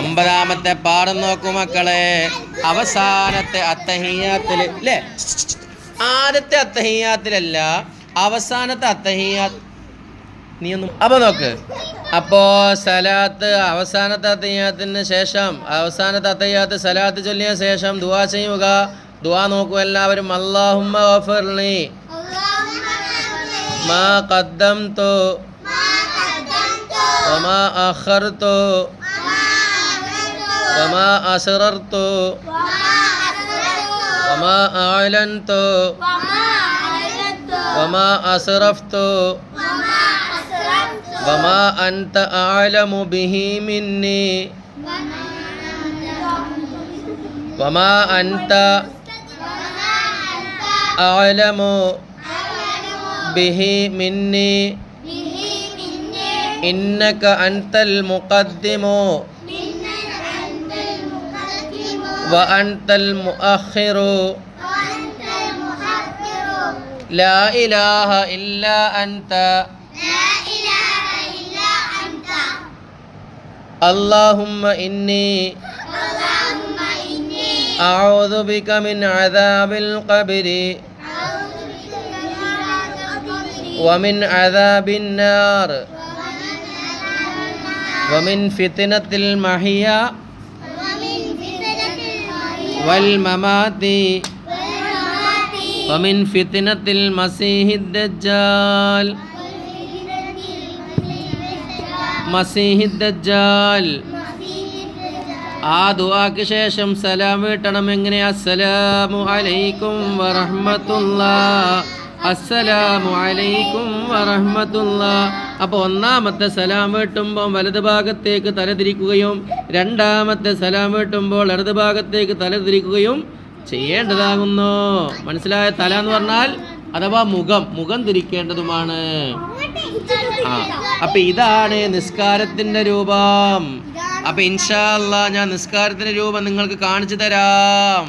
ഒമ്പതാമത്തെ പാഠം നോക്കൂ മക്കളെ. അവസാനത്തെ അത്തഹീയാത്തിൽ അല്ലേ ആദ്യത്തെ അത്തഹിയാത്തിലല്ല അവസാനത്തെ അത്തഹിയാത്ത് നീ ഒന്നും അപ്പൊ നോക്ക്. അപ്പോ സലാത്ത് അവസാനത്തെ അത്തയ്യാത്തിന് ശേഷം അവസാനത്തെ അത്തയ്യാത്ത് സലാത്ത് ചൊല്ലിയ ശേഷം ദുവാ ചെയ്യുക. ദുവാ നോക്കൂ എല്ലാവരും. ഗഫിർലി. മാ കദ്ദം വമാ അഖർതു വമാ അസ്റർതു وما أسررت وما أعلنت وما أسرفت وما أنت أعلم به مني وما أنت أعلم به مني إنك أنت المقدم وأنت المؤخر. لا إله إلا أنت. اللهم إني أعوذ بك من عذاب القبر. ومن عذاب النار. ومن فتنة المحيا. والممات ومن فتنة المسيح الدجال മസീഹി ദജ്ജാൽ ആ ദുആക്ക് ശേഷം സലാം വീട്ടണം എങ്ങനെ അസ്സലാമു അലൈക്കും വറഹ്മത്തുള്ളാ അസ്സലാമു അലൈക്കും വറഹ്മത്തുള്ളാ. അപ്പോൾ ഒന്നാമത്തെ സലാം വീട്ടുമ്പോൾ വലത് ഭാഗത്തേക്ക് തലതിരിക്കുകയും രണ്ടാമത്തെ സലാം വീട്ടുമ്പോൾ ഇടത് ഭാഗത്തേക്ക് തലതിരിക്കുകയും ചെയ്യേണ്ടതാകുന്നു. മനസ്സിലായ തല എന്ന് പറഞ്ഞാൽ അഥവാ മുഖം മുഖം തിരിക്കേണ്ടതുമാണ്. ആ അപ്പൊ ഇതാണ് നിസ്കാരത്തിന്റെ രൂപം. അപ്പൊ ഇൻഷാല്ല ഞാൻ നിസ്കാരത്തിന്റെ രൂപം നിങ്ങൾക്ക് കാണിച്ചു തരാം.